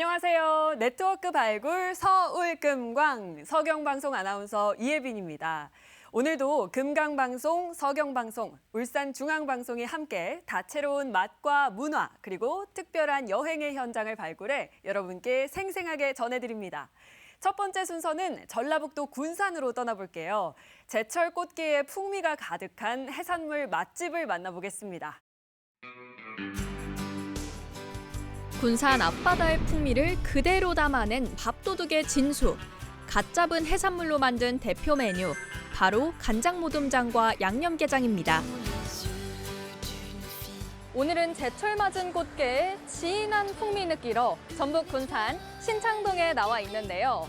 안녕하세요. 네트워크 발굴 서울금광 서경방송 아나운서 이예빈입니다. 오늘도 금강방송, 서경방송, 울산중앙방송이 함께 다채로운 맛과 문화 그리고 특별한 여행의 현장을 발굴해 여러분께 생생하게 전해드립니다. 첫 번째 순서는 전라북도 군산으로 떠나볼게요. 제철 꽃게의 풍미가 가득한 해산물 맛집을 만나보겠습니다. 군산 앞바다의 풍미를 그대로 담아낸 밥도둑의 진수. 갓 잡은 해산물로 만든 대표 메뉴 바로 간장 모듬장과 양념게장입니다. 오늘은 제철 맞은 꽃게의 진한 풍미 느끼러 전북 군산 신창동에 나와 있는데요.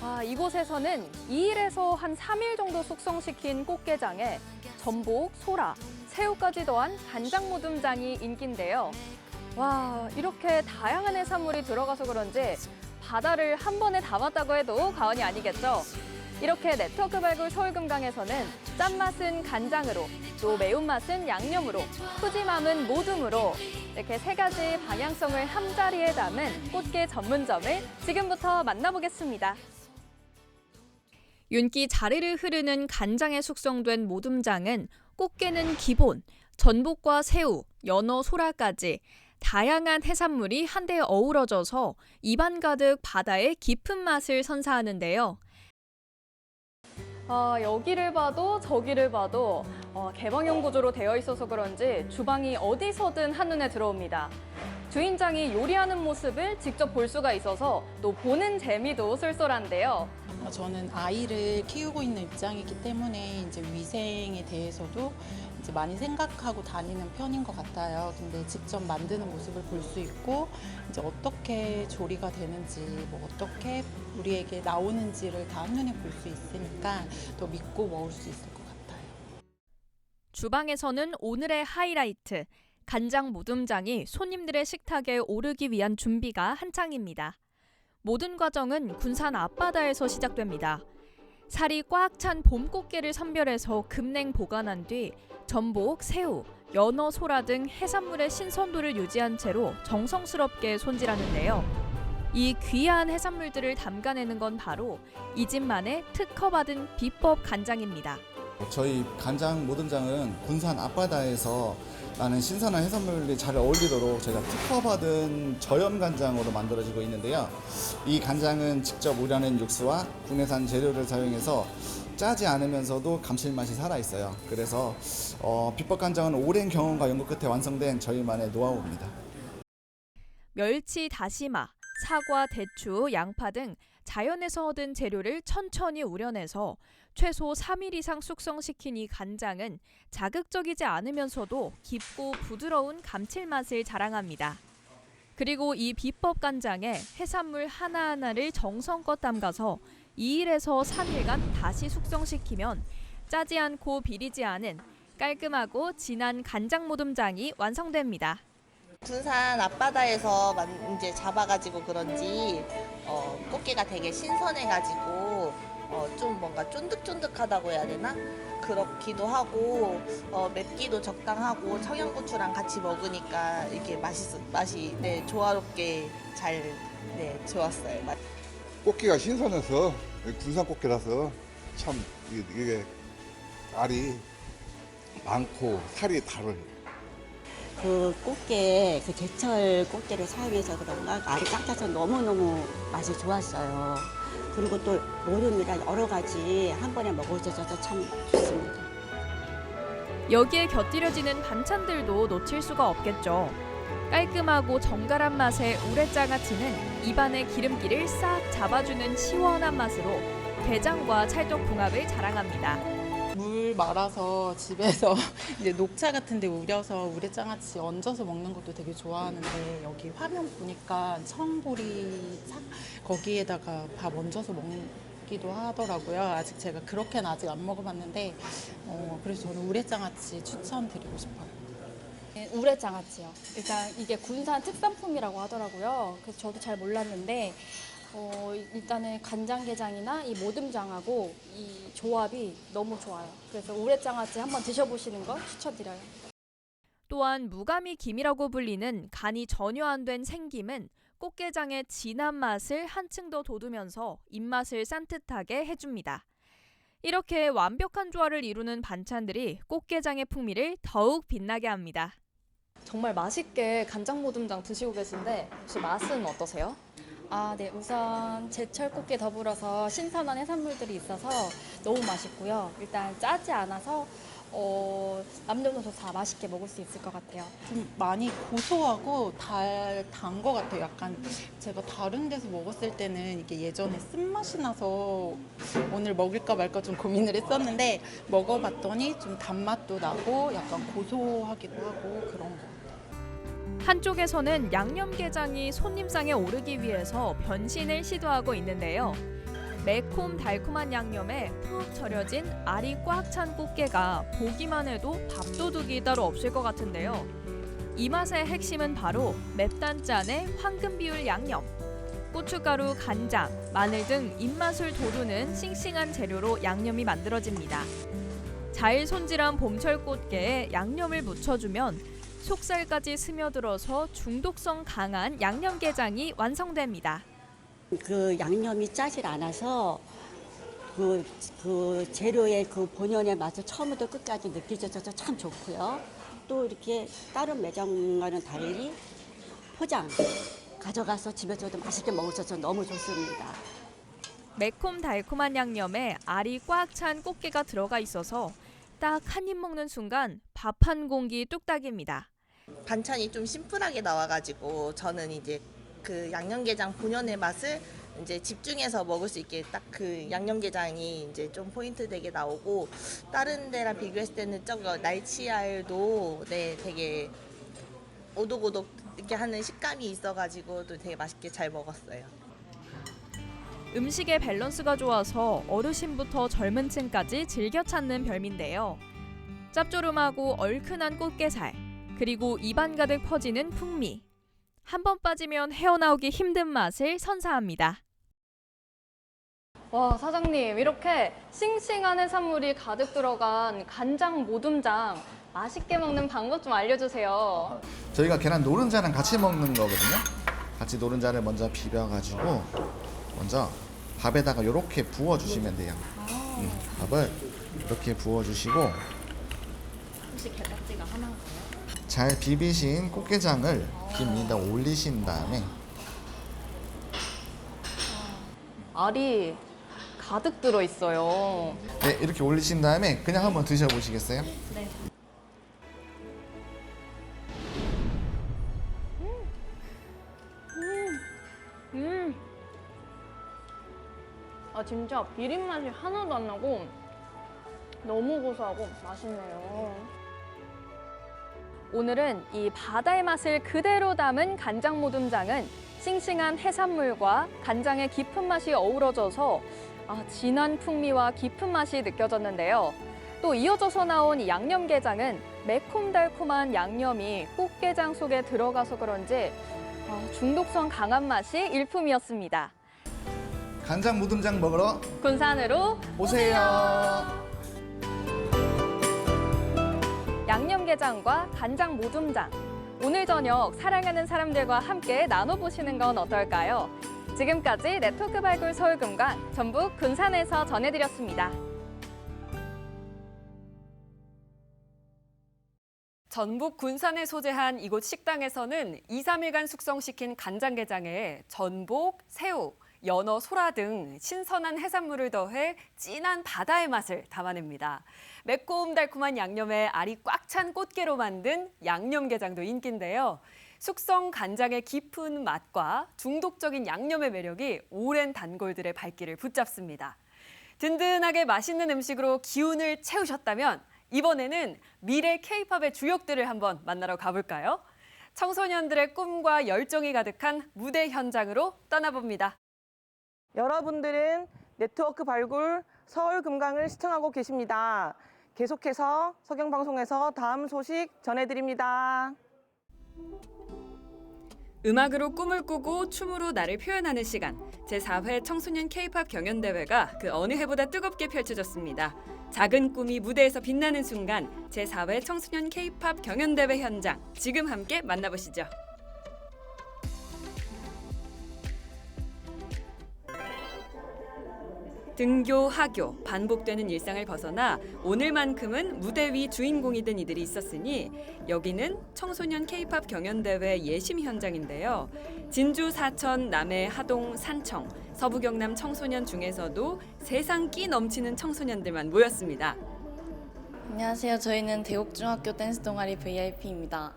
아, 이곳에서는 2일에서 한 3일 정도 숙성시킨 꽃게장에 전복, 소라, 새우까지 더한 간장 모듬장이 인기인데요. 와, 이렇게 다양한 해산물이 들어가서 그런지 바다를 한 번에 담았다고 해도 과언이 아니겠죠. 이렇게 네트워크 발굴 서울금강에서는 짠맛은 간장으로, 또 매운맛은 양념으로, 푸짐함은 모듬으로 이렇게 세 가지 방향성을 한 자리에 담은 꽃게 전문점을 지금부터 만나보겠습니다. 윤기 자리를 흐르는 간장에 숙성된 모듬장은 꽃게는 기본, 전복과 새우, 연어, 소라까지 다양한 해산물이 한데 어우러져서 입안 가득 바다의 깊은 맛을 선사하는데요. 아, 여기를 봐도 저기를 봐도 어, 개방형 구조로 되어 있어서 그런지 주방이 어디서든 한눈에 들어옵니다. 주인장이 요리하는 모습을 직접 볼 수가 있어서 또 보는 재미도 쏠쏠한데요. 어, 저는 아이를 키우고 있는 입장이기 때문에 이제 위생에 대해서도 이제 많이 생각하고 다니는 편인 것 같아요. 근데 직접 만드는 모습을 볼 수 있고 이제 어떻게 조리가 되는지 뭐 어떻게 우리에게 나오는지를 다 한눈에 볼 수 있으니까 더 믿고 먹을 수 있을 것 같아요. 주방에서는 오늘의 하이라이트 간장 모듬장이 손님들의 식탁에 오르기 위한 준비가 한창입니다. 모든 과정은 군산 앞바다에서 시작됩니다. 살이 꽉 찬 봄꽃게를 선별해서 급냉 보관한 뒤 전복, 새우, 연어, 소라 등 해산물의 신선도를 유지한 채로 정성스럽게 손질하는데요. 이 귀한 해산물들을 담가내는 건 바로 이 집만의 특허받은 비법 간장입니다. 저희 간장 모듬장은 군산 앞바다에서 나는 신선한 해산물이 잘 어울리도록 저희가 특허받은 저염 간장으로 만들어지고 있는데요. 이 간장은 직접 우려낸 육수와 국내산 재료를 사용해서 짜지 않으면서도 감칠맛이 살아 있어요. 그래서 어, 비법 간장은 오랜 경험과 연구 끝에 완성된 저희만의 노하우입니다. 멸치, 다시마, 사과, 대추, 양파 등 자연에서 얻은 재료를 천천히 우려내서 최소 3일 이상 숙성시킨 이 간장은 자극적이지 않으면서도 깊고 부드러운 감칠맛을 자랑합니다. 그리고 이 비법 간장에 해산물 하나하나를 정성껏 담가서 2일에서 3일간 다시 숙성시키면 짜지 않고 비리지 않은 깔끔하고 진한 간장 모듬장이 완성됩니다. 군산 앞바다에서 만- 이제 잡아가지고 그런지 어, 꽃게가 되게 신선해가지고 어, 좀 뭔가 쫀득쫀득하다고 해야 되나? 그렇기도 하고 어, 맵기도 적당하고 청양고추랑 같이 먹으니까 이게 맛있 맛이 네 조화롭게 잘 네 좋았어요. 맛. 꽃게가 신선해서 군산 꽃게라서 참 이게, 이게 알이 많고 살이 달아요. 그 꽃게, 그 제철 꽃게를 사용해서 그런가 알이 딱 짜서 너무너무 맛이 좋았어요. 그리고 또 모름이랑 여러 가지 한 번에 먹을 수 있어서 참 좋습니다. 여기에 곁들여지는 반찬들도 놓칠 수가 없겠죠. 깔끔하고 정갈한 맛의 우레장아찌는 입안의 기름기를 싹 잡아주는 시원한 맛으로 게장과 찰떡궁합을 자랑합니다. 물 말아서 집에서 이제 녹차 같은 데 우려서 우레장아찌 얹어서 먹는 것도 되게 좋아하는데 여기 화면 보니까 청보리 싹 거기에다가 밥 얹어서 먹기도 하더라고요. 아직 제가 그렇게는 아직 안 먹어봤는데 어, 그래서 저는 우레장아찌 추천드리고 싶어요. 네, 우레장아찌요. 일단 이게 군산 특산품이라고 하더라고요. 그래서 저도 잘 몰랐는데 어, 일단은 간장게장이나 이 모듬장하고 이 조합이 너무 좋아요. 그래서 우레장아찌 한번 드셔보시는 거 추천드려요. 또한 무가미 김이라고 불리는 간이 전혀 안 된 생김은 꽃게장의 진한 맛을 한층 더 돋우면서 입맛을 산뜻하게 해줍니다. 이렇게 완벽한 조화를 이루는 반찬들이 꽃게장의 풍미를 더욱 빛나게 합니다. 정말 맛있게 간장 모듬장 드시고 계신데 혹시 맛은 어떠세요? 아, 네. 우선 제철 꽃게 더불어서 신선한 해산물들이 있어서 너무 맛있고요. 일단 짜지 않아서 어, 남녀노소 다 맛있게 먹을 수 있을 것 같아요. 좀 많이 고소하고 달, 단것 같아요. 약간 제가 다른 데서 먹었을 때는 이게 예전에 쓴맛이 나서 오늘 먹을까 말까 좀 고민을 했었는데 먹어봤더니 좀 단맛도 나고 약간 고소하기도 하고 그런 거. 한쪽에서는 양념게장이 손님상에 오르기 위해서 변신을 시도하고 있는데요. 매콤 달콤한 양념에 푹 절여진 알이 꽉 찬 꽃게가 보기만 해도 밥도둑이 따로 없을 것 같은데요. 이 맛의 핵심은 바로 맵단 짠의 황금 비율 양념. 고춧가루, 간장, 마늘 등 입맛을 돋우는 싱싱한 재료로 양념이 만들어집니다. 잘 손질한 봄철 꽃게에 양념을 묻혀주면 속살까지 스며들어서 중독성 강한 양념게장이 완성됩니다. 그 양념이 짜질 않아서 그, 그 재료의 그 본연의 맛을 처음부터 끝까지 느껴져서 참 좋고요. 또 이렇게 다른 매장과는 달리 포장 가져가서 집에서도 맛있게 있어서 너무 좋습니다. 매콤 달콤한 양념에 알이 꽉 찬 꽃게가 들어가 있어서 딱 한 입 먹는 순간 밥 한 공기 뚝딱입니다. 반찬이 좀 심플하게 나와가지고 저는 이제 그 양념게장 본연의 맛을 이제 집중해서 먹을 수 있게 딱 그 양념게장이 이제 좀 포인트 되게 나오고 다른 데랑 비교했을 때는 저거 날치알도 네 되게 오독오독 이렇게 하는 식감이 있어가지고 또 되게 맛있게 잘 먹었어요. 음식의 밸런스가 좋아서 어르신부터 젊은 층까지 즐겨 찾는 별미인데요. 짭조름하고 얼큰한 꽃게살, 그리고 입안 가득 퍼지는 풍미. 한 번 빠지면 헤어나오기 힘든 맛을 선사합니다. 와 사장님 이렇게 싱싱한 해산물이 가득 들어간 간장 모둠장 맛있게 먹는 방법 좀 알려주세요. 저희가 계란 노른자랑 같이 먹는 거거든요. 같이 노른자를 먼저 비벼가지고 먼저 밥에다가 이렇게 부어주시면 돼요. 음, 밥을 이렇게 부어주시고 혹시 게딱지가 하나인가요? 잘 비비신 꽃게장을 김 위에다 올리신 다음에 알이 가득 들어 있어요. 네, 이렇게 올리신 다음에 그냥 한번 드셔보시겠어요? 네. 음. 아 진짜 비린 맛이 하나도 안 나고 너무 고소하고 맛있네요. 오늘은 이 바다의 맛을 그대로 담은 간장 모듬장은 싱싱한 해산물과 간장의 깊은 맛이 어우러져서 아, 진한 풍미와 깊은 맛이 느껴졌는데요. 또 이어져서 나온 이 양념게장은 매콤달콤한 양념이 꽃게장 속에 들어가서 그런지 아, 중독성 강한 맛이 일품이었습니다. 간장 무듬장 먹으러 군산으로 오세요. 양념게장과 간장 모둠장. 오늘 저녁 사랑하는 사람들과 함께 나눠보시는 건 어떨까요? 지금까지 네트워크 발굴 서울금강 전북 군산에서 전해드렸습니다. 전북 군산에 소재한 이곳 식당에서는 2, 3일간 숙성시킨 간장게장에 전복, 새우, 연어, 소라 등 신선한 해산물을 더해 진한 바다의 맛을 담아냅니다. 매콤달콤한 양념에 알이 꽉 찬 꽃게로 만든 양념게장도 인기인데요. 숙성 간장의 깊은 맛과 중독적인 양념의 매력이 오랜 단골들의 발길을 붙잡습니다. 든든하게 맛있는 음식으로 기운을 채우셨다면 이번에는 미래 K-팝의 주역들을 한번 만나러 가볼까요? 청소년들의 꿈과 열정이 가득한 무대 현장으로 떠나봅니다. 여러분들은 네트워크 발굴 서울 금강을 시청하고 계십니다. 계속해서 서경방송에서 다음 소식 전해드립니다. 음악으로 꿈을 꾸고 춤으로 나를 표현하는 시간. 제4회 청소년 K-팝 경연 대회가 그 어느 해보다 뜨겁게 펼쳐졌습니다. 작은 꿈이 무대에서 빛나는 순간 제4회 청소년 K-팝 경연 대회 현장 지금 함께 만나보시죠. 등교, 하교, 반복되는 일상을 벗어나 오늘만큼은 무대 위 주인공이 된 이들이 있었으니 여기는 청소년 K-팝 경연대회 예심 현장인데요. 진주, 사천, 남해, 하동, 산청, 서부 경남 청소년 중에서도 세상 끼 넘치는 청소년들만 모였습니다. 안녕하세요. 저희는 대옥중학교 댄스 동아리 VIP입니다.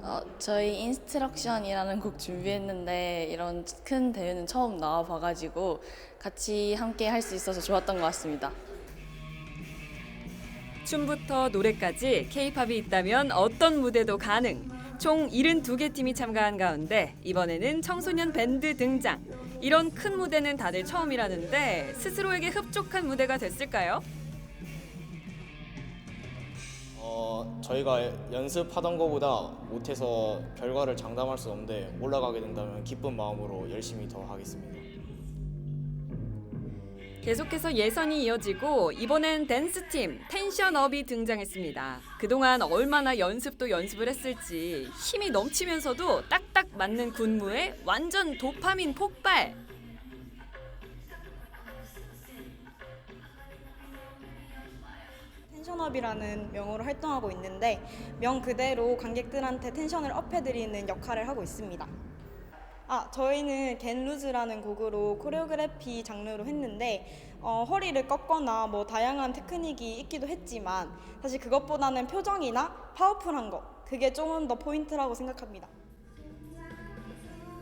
어, 저희 인스트럭션이라는 곡 준비했는데 이런 큰 대회는 처음 나와봐가지고 같이 함께 할 수 있어서 좋았던 것 같습니다. 춤부터 노래까지 K-팝이 있다면 어떤 무대도 가능. 총 72개 팀이 참가한 가운데 이번에는 청소년 밴드 등장. 이런 큰 무대는 다들 처음이라는데 스스로에게 흡족한 무대가 됐을까요? 어, 저희가 연습하던 것보다 못해서 결과를 장담할 수 없는데 올라가게 된다면 기쁜 마음으로 열심히 더 하겠습니다. 계속해서 예선이 이어지고 이번엔 댄스팀 텐션업이 등장했습니다. 그동안 얼마나 연습도 연습을 했을지 힘이 넘치면서도 딱딱 맞는 군무에 완전 도파민 폭발. 텐션업이라는 명으로 활동하고 있는데 명 그대로 관객들한테 텐션을 업해드리는 역할을 하고 있습니다. 아 저희는 겐루즈라는 곡으로 코레오그래피 장르로 했는데 어, 허리를 꺾거나 뭐 다양한 테크닉이 있기도 했지만 사실 그것보다는 표정이나 파워풀한 거 그게 조금 더 포인트라고 생각합니다.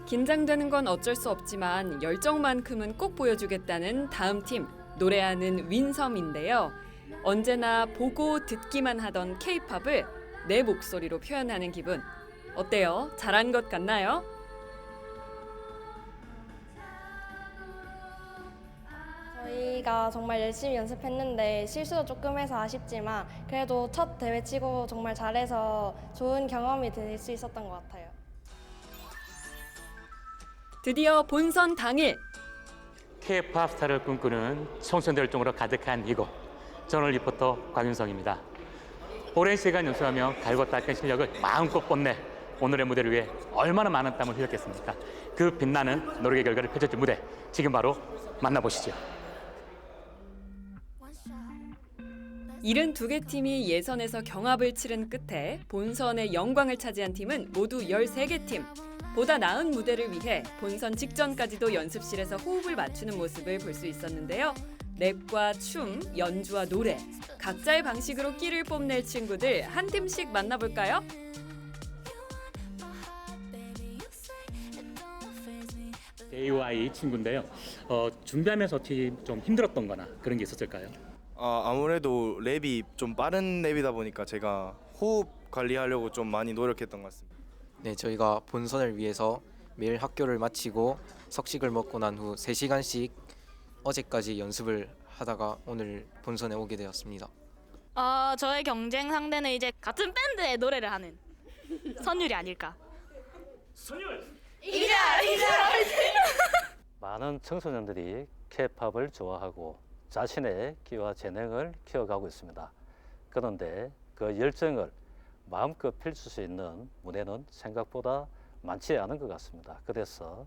긴장되는 건 어쩔 수 없지만 열정만큼은 꼭 보여주겠다는 다음 팀 노래하는 윈섬인데요. 언제나 보고 듣기만 하던 K-팝을 내 목소리로 표현하는 기분 어때요? 잘한 것 같나요? 저희가 정말 열심히 연습했는데 실수도 조금 해서 아쉽지만 그래도 첫 대회 치고 정말 잘해서 좋은 경험이 될 수 있었던 것 같아요. 드디어 본선 당일 K-팝 스타를 꿈꾸는 청소년 열정으로 가득한 이곳 저널 리포터 곽윤성입니다. 오랜 시간 연수하며 갈고 닦은 실력을 마음껏 뽐내 오늘의 무대를 위해 얼마나 많은 땀을 흘렸겠습니까? 그 빛나는 노력의 결과를 펼쳐줄 무대 지금 바로 만나보시죠. 72개 팀이 예선에서 경합을 치른 끝에 본선의 영광을 차지한 팀은 모두 13개 팀. 보다 나은 무대를 위해 본선 직전까지도 연습실에서 호흡을 맞추는 모습을 볼 수 있었는데요. 랩과 춤, 연주와 노래, 각자의 방식으로 끼를 뽐낼 친구들 한 팀씩 만나볼까요? AY 친구인데요. 어, 준비하면서 어떻게 좀 힘들었던 거나 그런 게 있었을까요? 아, 아무래도 랩이 좀 빠른 랩이다 보니까 제가 호흡 관리하려고 좀 많이 노력했던 것 같습니다. 네, 저희가 본선을 위해서 매일 학교를 마치고 석식을 먹고 난 후 3시간씩 어제까지 연습을 하다가 오늘 본선에 오게 되었습니다. 어, 저의 경쟁 상대는 이제 같은 밴드의 노래를 하는 선율이 아닐까. 많은 청소년들이 K-팝을 좋아하고 자신의 끼와 재능을 키워가고 있습니다. 그런데 그 열정을 마음껏 펼칠 수 있는 무대는 생각보다 많지 않은 것 같습니다. 그래서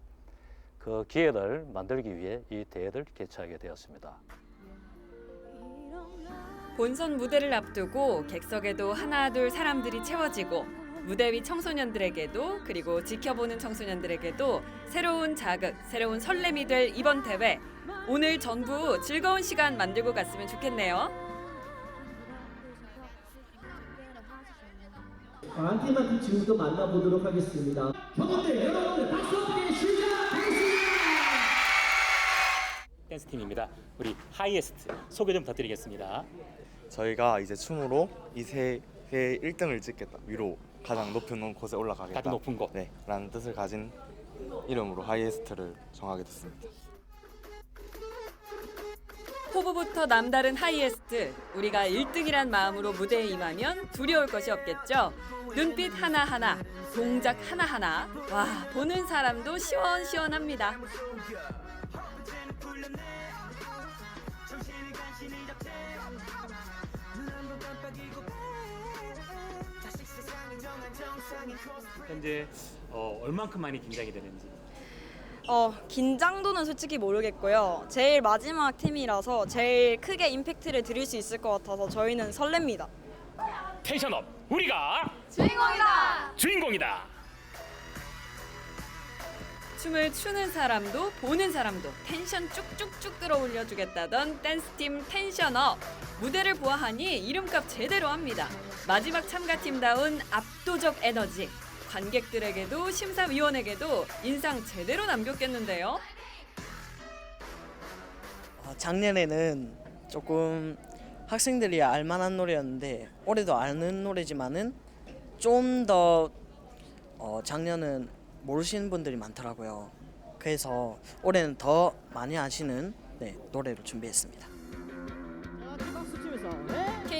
그 기회를 만들기 위해 이 대회를 개최하게 되었습니다. 본선 무대를 앞두고 객석에도 하나 둘 사람들이 채워지고 무대 위 청소년들에게도 그리고 지켜보는 청소년들에게도 새로운 자극, 새로운 설렘이 될 이번 대회. 오늘 전부 즐거운 시간 만들고 갔으면 좋겠네요. 한팀한팀 지금부터 만나보도록 하겠습니다. 경원들 여러분들 박수 함께 시작하겠습니다. 댄스 팀입니다. 우리 하이에스트 소개 좀 부탁드리겠습니다. 저희가 이제 춤으로 이 세계 1등을 찍겠다. 위로 가장 높은 곳에 올라가겠다. 가장 높은 곳. 네, 라는 뜻을 가진 이름으로 하이에스트를 정하게 됐습니다. 포부부터 남다른 하이에스트. 우리가 1등이란 마음으로 무대에 임하면 두려울 것이 없겠죠. 눈빛 하나하나, 동작 하나하나. 와, 보는 사람도 시원시원합니다. 현재 어, 얼만큼 많이 긴장이 되는지. 어, 긴장도는 솔직히 모르겠고요. 제일 마지막 팀이라서 제일 크게 임팩트를 드릴 수 있을 것 같아서 저희는 설렙니다. 텐션업 우리가 주인공이다. 주인공이다. 춤을 추는 사람도 보는 사람도 텐션 쭉쭉쭉 끌어올려 주겠다던 댄스팀 텐션업 무대를 보아하니 이름값 제대로 합니다. 마지막 참가팀다운 압도적 에너지 관객들에게도 심사위원에게도 인상 제대로 남겼겠는데요. 어, 작년에는 조금 학생들이 알만한 노래였는데 올해도 아는 노래지만은 좀 더 어, 작년은 모르시는 분들이 많더라고요. 그래서 올해는 더 많이 아시는 네, 노래로 준비했습니다.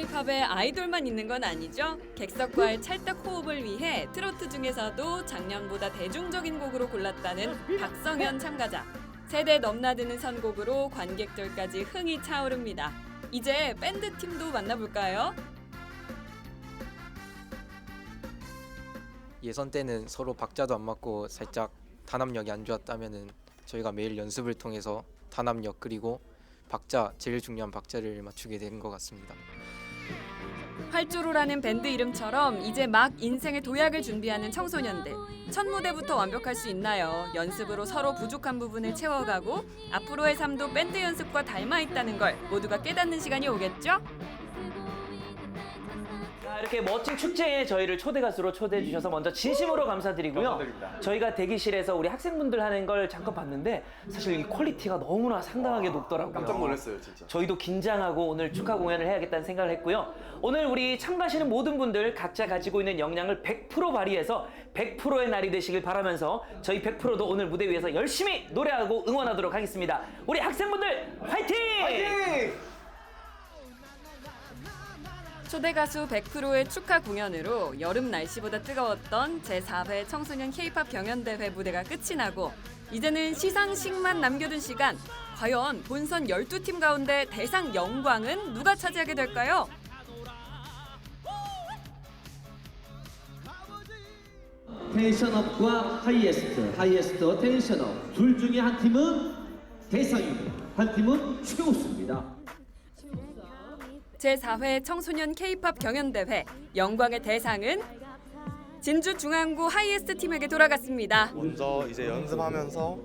K-팝에 아이돌만 있는 건 아니죠. 객석과의 찰떡 호흡을 위해 트로트 중에서도 작년보다 대중적인 곡으로 골랐다는 박성현 참가자. 세대 넘나드는 선곡으로 관객들까지 흥이 차오릅니다. 이제 밴드 팀도 만나볼까요? 예선 때는 서로 박자도 안 맞고 살짝 단합력이 안 좋았다면은 저희가 매일 연습을 통해서 단합력 그리고 박자 제일 중요한 박자를 맞추게 된것 같습니다. 활주로라는 밴드 이름처럼 이제 막 인생의 도약을 준비하는 청소년들. 첫 무대부터 완벽할 수 있나요? 연습으로 서로 부족한 부분을 채워가고 앞으로의 삶도 밴드 연습과 닮아 있다는 걸 모두가 깨닫는 시간이 오겠죠? 자, 이렇게 멋진 축제에 저희를 초대 가수로 초대해 주셔서 먼저 진심으로 감사드리고요. 감사드립니다. 저희가 대기실에서 우리 학생분들 하는 걸 잠깐 봤는데 사실 이 퀄리티가 너무나 상당하게 높더라고요. 깜짝 놀랐어요, 진짜. 저희도 긴장하고 오늘 축하 공연을 해야겠다는 생각을 했고요. 오늘 우리 참가하시는 모든 분들 각자 가지고 있는 역량을 100% 발휘해서 100%의 날이 되시길 바라면서 저희 100%도 오늘 무대 위에서 열심히 노래하고 응원하도록 하겠습니다. 우리 학생분들 화이팅! 초대 가수 100%의 축하 공연으로 여름 날씨보다 뜨거웠던 제4회 청소년 K-팝 경연대회 무대가 끝이 나고 이제는 시상식만 남겨둔 시간. 과연 본선 12팀 가운데 대상 영광은 누가 차지하게 될까요? 텐션업과 하이에스트, 하이에스트와 텐션업 둘 중에 한 팀은 대상이고 한 팀은 최우수입니다. 제4회 청소년 K-팝 경연대회 영광의 대상은 진주 중앙구 하이에스트 팀에게 돌아갔습니다. 먼저 이제 연습하면서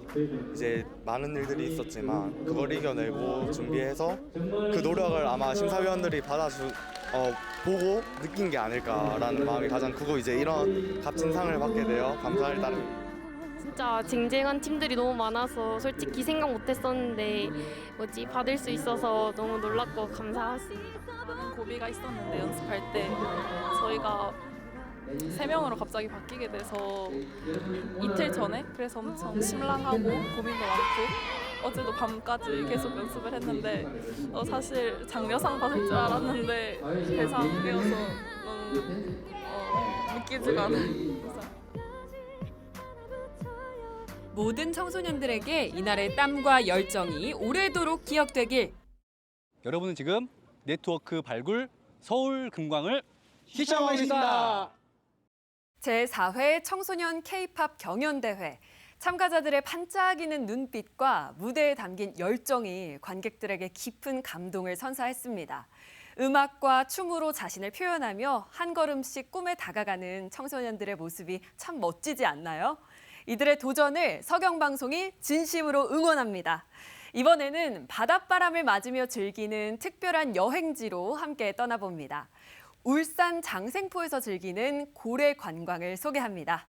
이제 많은 일들이 있었지만 그걸 이겨내고 준비해서 그 노력을 아마 심사위원들이 받아주 어, 보고 느낀 게 아닐까라는 마음이 가장 크고 이제 이런 값진 상을 받게 되어 감사할 따름입니다. 진짜 쟁쟁한 팀들이 너무 많아서 솔직히 생각 못했었는데 뭐지 받을 수 있어서 너무 놀랐고 감사했습니다. 많은 고비가 있었는데 연습할 때 저희가 세 명으로 갑자기 바뀌게 돼서 이틀 전에 그래서 엄청 심란하고 고민도 많고 어제도 밤까지 계속 연습을 했는데 어, 사실 장려상 받을 줄 알았는데 대상이어서 너무 어, 믿기지가 않아요. 모든 청소년들에게 이날의 땀과 열정이 오래도록 기억되길 여러분은 지금 네트워크 발굴 서울 금광을 시청하고 있습니다. 제4회 청소년 K-팝 경연대회. 참가자들의 반짝이는 눈빛과 무대에 담긴 열정이 관객들에게 깊은 감동을 선사했습니다. 음악과 춤으로 자신을 표현하며 한 걸음씩 꿈에 다가가는 청소년들의 모습이 참 멋지지 않나요? 이들의 도전을 서경방송이 진심으로 응원합니다. 이번에는 바닷바람을 맞으며 즐기는 특별한 여행지로 함께 떠나봅니다. 울산 장생포에서 즐기는 고래 관광을 소개합니다.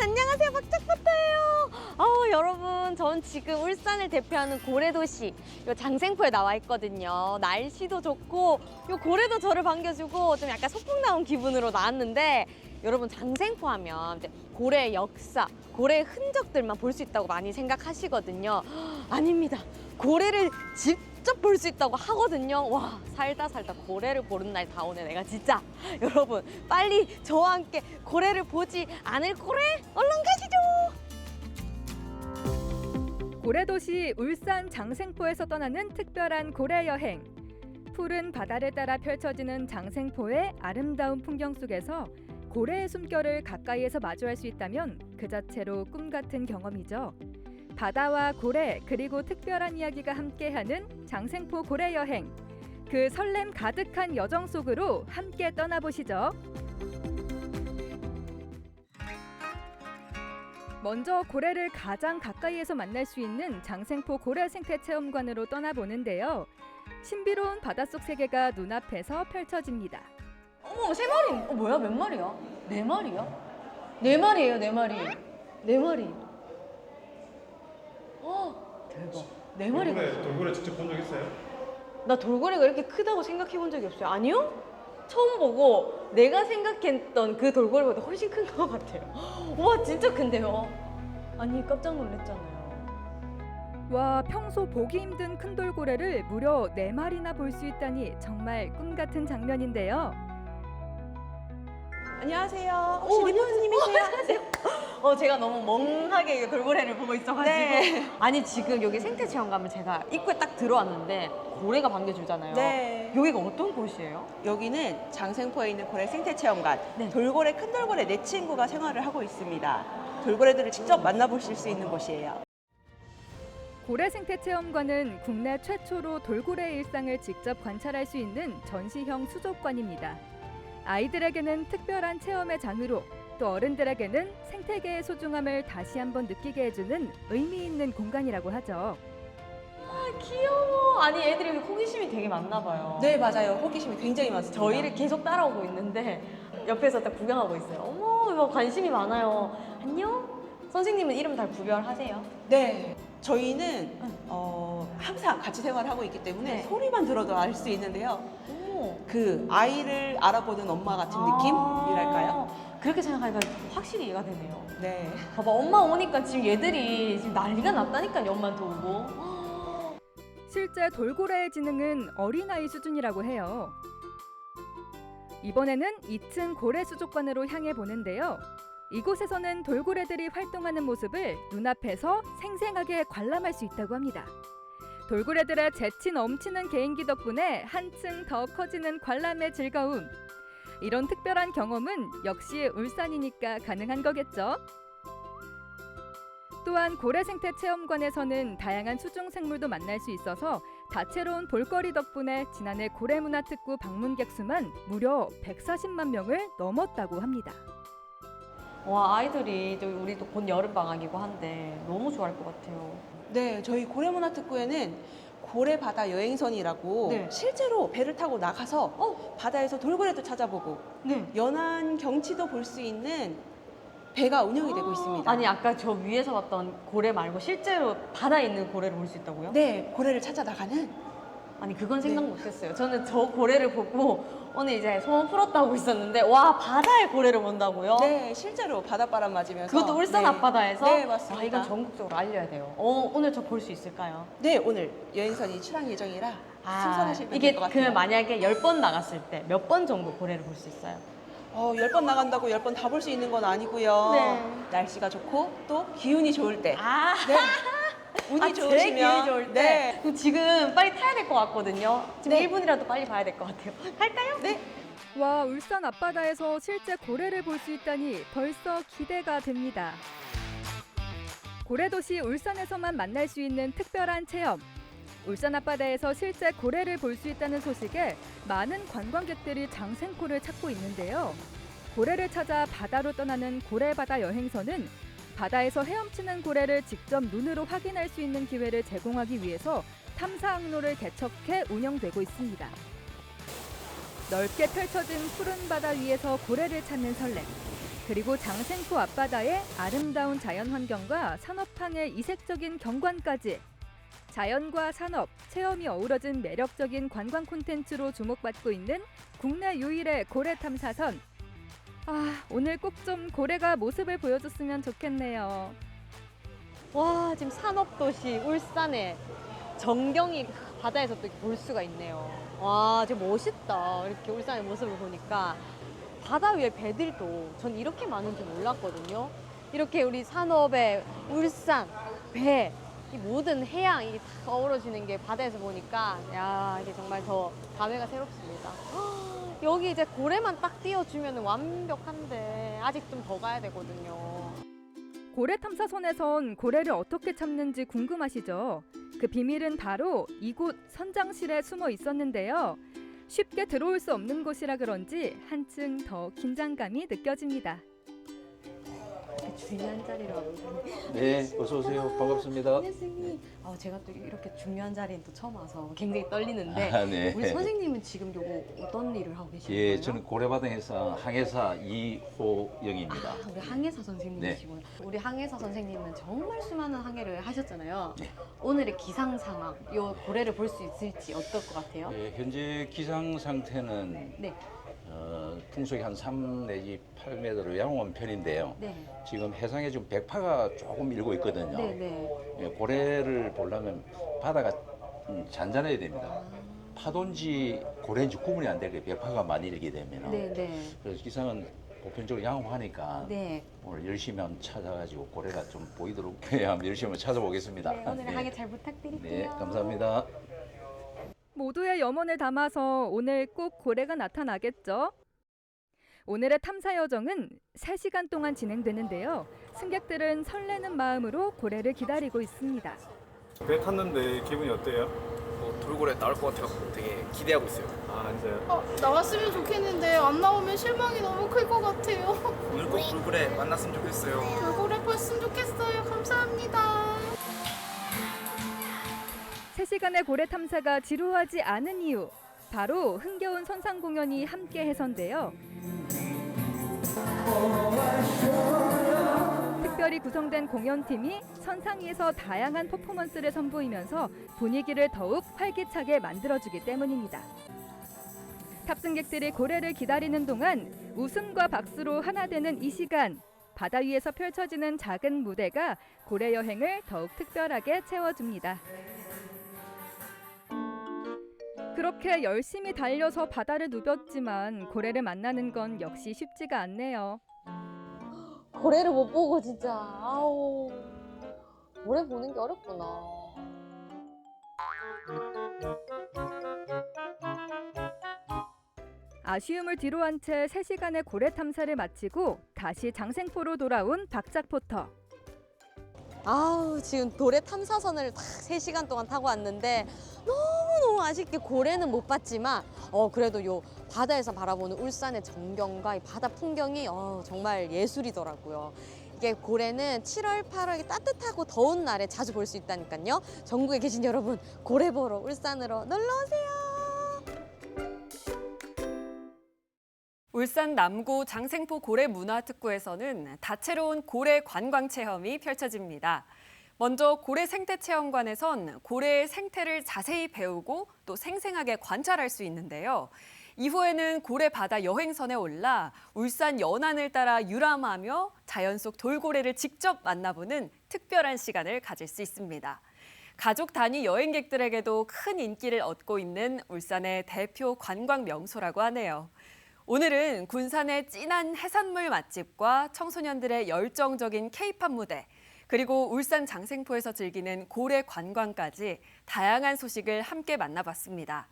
안녕하세요 박짝파타예요. 아우 여러분 전 지금 울산을 대표하는 고래 도시 요 장생포에 나와 있거든요. 날씨도 좋고 요 고래도 저를 반겨주고 좀 약간 소풍 나온 기분으로 나왔는데 여러분 장생포 하면 고래의 역사, 고래의 흔적들만 볼 수 있다고 많이 생각하시거든요. 아닙니다. 고래를 직접 볼 수 있다고 하거든요. 와 살다 살다 고래를 보는 날 다 오네 내가 진짜. 여러분 빨리 저와 함께 고래를 보지 않을 고래 얼른 가시죠. 고래도시 울산 장생포에서 떠나는 특별한 고래 여행. 푸른 바다를 따라 펼쳐지는 장생포의 아름다운 풍경 속에서 고래의 숨결을 가까이에서 마주할 수 있다면 그 자체로 꿈 같은 경험이죠. 바다와 고래 그리고 특별한 이야기가 함께하는 장생포 고래 여행. 그 설렘 가득한 여정 속으로 함께 떠나보시죠. 먼저 고래를 가장 가까이에서 만날 수 있는 장생포 고래 생태 체험관으로 떠나보는데요. 신비로운 바닷속 세계가 눈앞에서 펼쳐집니다. 어머 세 마리. 어 뭐야 몇 마리야? 네 마리야? 네 마리예요 네 마리. 네 마리. 어 대박. 네 마리가 있어. 돌고래 직접 본 적 있어요? 나 돌고래가 이렇게 크다고 생각해 본 적이 없어요. 아니요? 처음 보고 내가 생각했던 그 돌고래보다 훨씬 큰 것 같아요. 와 진짜 큰데요. 아니 깜짝 놀랐잖아요. 와, 평소 보기 힘든 큰 돌고래를 무려 네마리나 볼 수 있다니 정말 꿈 같은 장면인데요. 안녕하세요. 혹시 리포트님이세요? 어, 제가 너무 멍하게 돌고래를 보고 있어가지고. 네. 아니, 지금 여기 생태 체험관을 제가 입구에 딱 들어왔는데 고래가 반겨주잖아요. 네. 여기가 어떤 곳이에요? 여기는 장생포에 있는 고래 생태 체험관 돌고래 큰 돌고래 내 친구가 생활을 하고 있습니다. 돌고래들을 직접 만나보실 수 있는 곳이에요. 고래 생태 체험관은 국내 최초로 돌고래의 일상을 직접 관찰할 수 있는 전시형 수족관입니다. 아이들에게는 특별한 체험의 장으로 또 어른들에게는 생태계의 소중함을 다시 한번 느끼게 해주는 의미 있는 공간이라고 하죠. 아, 귀여워. 아니, 애들이 호기심이 되게 많나 봐요. 네, 맞아요. 호기심이 굉장히 많습니다. 저희를 계속 따라오고 있는데 옆에서 딱 구경하고 있어요. 어머, 이거 관심이 많아요. 안녕? 선생님은 이름 다 구별하세요? 네. 저희는 어, 항상 같이 생활하고 있기 때문에 네. 소리만 들어도 알 수 있는데요. 오. 그 아이를 알아보는 엄마 같은 느낌이랄까요? 그렇게 생각하니까 확실히 이해가 되네요. 네. 봐봐, 엄마 오니까 지금 얘들이 지금 난리가 났다니까요, 엄마한테 오고. 실제 돌고래의 지능은 어린아이 수준이라고 해요. 이번에는 2층 고래 수족관으로 향해 보는데요. 이곳에서는 돌고래들이 활동하는 모습을 눈앞에서 생생하게 관람할 수 있다고 합니다. 돌고래들의 재치 넘치는 개인기 덕분에 한층 더 커지는 관람의 즐거움. 이런 특별한 경험은 역시 울산이니까 가능한 거겠죠? 또한 고래 생태 체험관에서는 다양한 수중 생물도 만날 수 있어서 다채로운 볼거리 덕분에 지난해 고래 문화 특구 방문객 수만 무려 140만 명을 넘었다고 합니다. 와, 아이들이 또 우리 또 곧 여름 방학이고 한데 너무 좋아할 것 같아요. 네, 저희 고래문화특구에는 고래바다 여행선이라고 네. 실제로 배를 타고 나가서 바다에서 돌고래도 찾아보고 네. 연안 경치도 볼 수 있는 배가 운영이 되고 있습니다. 아니, 아까 저 위에서 봤던 고래 말고 실제로 바다에 있는 고래를 볼 수 있다고요? 네, 고래를 찾아 나가는 아니, 그건 생각 네. 못했어요. 저는 저 고래를 보고 오늘 이제 소원 풀었다고 있었는데 와, 바다에 고래를 본다고요? 네, 실제로 바닷바람 맞으면서 그것도 울산 네. 앞바다에서? 네, 맞습니다. 아, 이건 전국적으로 알려야 돼요. 어, 오늘 저 볼 수 있을까요? 네, 오늘 여행선이 출항 예정이라 아, 이게 될것 같아요. 그러면 만약에 10번 나갔을 때 몇 번 정도 고래를 볼 수 있어요? 어, 10번 나간다고 10번 다 볼 수 있는 건 아니고요. 네. 날씨가 좋고 또 기운이 좋을 때. 아. 네. 운이 아, 제일 좋으시면 좋을 때. 네. 그럼 지금 빨리 타야 될 것 같거든요. 지금 네. 1분이라도 빨리 봐야 될 것 같아요. 갈까요? 네. 와, 울산 앞바다에서 실제 고래를 볼 수 있다니 벌써 기대가 됩니다. 고래도시 울산에서만 만날 수 있는 특별한 체험. 울산 앞바다에서 실제 고래를 볼 수 있다는 소식에 많은 관광객들이 장생포를 찾고 있는데요. 고래를 찾아 바다로 떠나는 고래바다 여행선은 바다에서 헤엄치는 고래를 직접 눈으로 확인할 수 있는 기회를 제공하기 위해서 탐사 항로를 개척해 운영되고 있습니다. 넓게 펼쳐진 푸른 바다 위에서 고래를 찾는 설렘. 그리고 장생포 앞바다의 아름다운 자연 환경과 산업항의 이색적인 경관까지. 자연과 산업, 체험이 어우러진 매력적인 관광 콘텐츠로 주목받고 있는 국내 유일의 고래 탐사선. 아, 오늘 꼭 좀 고래가 모습을 보여줬으면 좋겠네요. 와, 지금 산업도시 울산에 전경이 바다에서 또볼 수가 있네요. 와, 지금 멋있다. 이렇게 울산의 모습을 보니까. 바다 위에 배들도 전 이렇게 많은 줄 몰랐거든요. 이렇게 우리 산업의 울산, 배, 이 모든 해양이 다 어우러지는 게 바다에서 보니까 야, 이게 정말 더 감회가 새롭습니다. 여기 이제 고래만 딱 띄워주면 완벽한데 아직 좀 더 가야 되거든요. 고래 탐사선에선 고래를 어떻게 참는지 궁금하시죠? 그 비밀은 바로 이곳 선장실에 숨어 있었는데요. 쉽게 들어올 수 없는 곳이라 그런지 한층 더 긴장감이 느껴집니다. 중요한 자리라고. 네, 어서 오세요. 반갑습니다. 선생님, 어, 제가 또 이렇게 중요한 자리는 또 처음 와서 굉장히 떨리는데 아, 네. 우리 선생님은 지금 요거 어떤 일을 하고 계시는 예? 저는 고래바다에서 항해사 이호영입니다. 아, 우리 항해사 선생님이시구나. 우리 항해사 선생님은 정말 수많은 항해를 하셨잖아요. 네. 오늘의 기상 상황, 요 고래를 볼 수 있을지 어떨 것 같아요? 예, 현재 기상 상태는 네. 어, 풍속이 한 3 내지 8m로 양호한 편인데요. 네. 지금 해상에 지금 백파가 조금 일고 있거든요. 네, 네. 예, 고래를 보려면 바다가 음, 잔잔해야 됩니다. 파도인지 고래인지 구분이 안 되게 백파가 많이 일게 되면. 네, 네. 그래서 기상은 보편적으로 양호하니까 네. 오늘 열심히 한번 찾아가지고 고래가 좀 보이도록 한번 열심히 한번 찾아보겠습니다. 네, 오늘 네. 항해 잘 부탁드릴게요. 네, 감사합니다. 모두의 염원을 담아서 오늘 꼭 고래가 나타나겠죠? 오늘의 탐사 여정은 3시간 동안 진행되는데요. 승객들은 설레는 마음으로 고래를 기다리고 있습니다. 배 탔는데 기분이 어때요? 뭐 돌고래 나올 것 같아서 되게 기대하고 있어요. 아 진짜요? 어, 나왔으면 좋겠는데 안 나오면 실망이 너무 클 것 같아요. 오늘 꼭 돌고래 만났으면 좋겠어요. 돌고래 봤으면 좋겠어요. 감사합니다. 3시간의 고래 탐사가 지루하지 않은 이유 바로 흥겨운 선상 공연이 함께 해서인데요. 특별히 구성된 공연팀이 선상 위에서 다양한 퍼포먼스를 선보이면서 분위기를 더욱 활기차게 만들어주기 때문입니다. 탑승객들이 고래를 기다리는 동안 웃음과 박수로 하나 되는 이 시간 바다 위에서 펼쳐지는 작은 무대가 고래 여행을 더욱 특별하게 채워줍니다. 그렇게 열심히 달려서 바다를 누볐지만 고래를 만나는 건 역시 쉽지가 않네요. 고래를 못 보고 진짜 아우 고래 보는 게 어렵구나. 아쉬움을 뒤로한 채 3시간의 고래 탐사를 마치고 다시 장생포로 돌아온 박작포터. 아우 지금 도래 탐사선을 딱 3시간 동안 타고 왔는데 너무 아쉽게 고래는 못 봤지만 어 그래도 요 바다에서 바라보는 울산의 전경과 이 바다 풍경이 어 정말 예술이더라고요. 이게 고래는 7월, 8월 따뜻하고 더운 날에 자주 볼 수 있다니까요. 전국에 계신 여러분 고래 보러 울산으로 놀러 오세요. 울산 남구 장생포 고래 문화특구에서는 다채로운 고래 관광 체험이 펼쳐집니다. 먼저 고래 생태 체험관에선 고래의 생태를 자세히 배우고 또 생생하게 관찰할 수 있는데요. 이후에는 고래 바다 여행선에 올라 울산 연안을 따라 유람하며 자연 속 돌고래를 직접 만나보는 특별한 시간을 가질 수 있습니다. 가족 단위 여행객들에게도 큰 인기를 얻고 있는 울산의 대표 관광 명소라고 하네요. 오늘은 군산의 진한 해산물 맛집과 청소년들의 열정적인 케이팝 무대, 그리고 울산 장생포에서 즐기는 고래 관광까지 다양한 소식을 함께 만나봤습니다.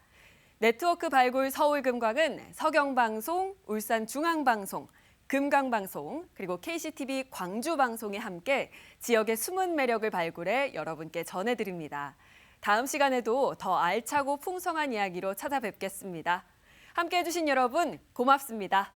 네트워크 발굴 서울금광은 서경방송, 울산중앙방송, 금강방송, 그리고 KCTV 광주방송이 함께 지역의 숨은 매력을 발굴해 여러분께 전해드립니다. 다음 시간에도 더 알차고 풍성한 이야기로 찾아뵙겠습니다. 함께 해주신 여러분 고맙습니다.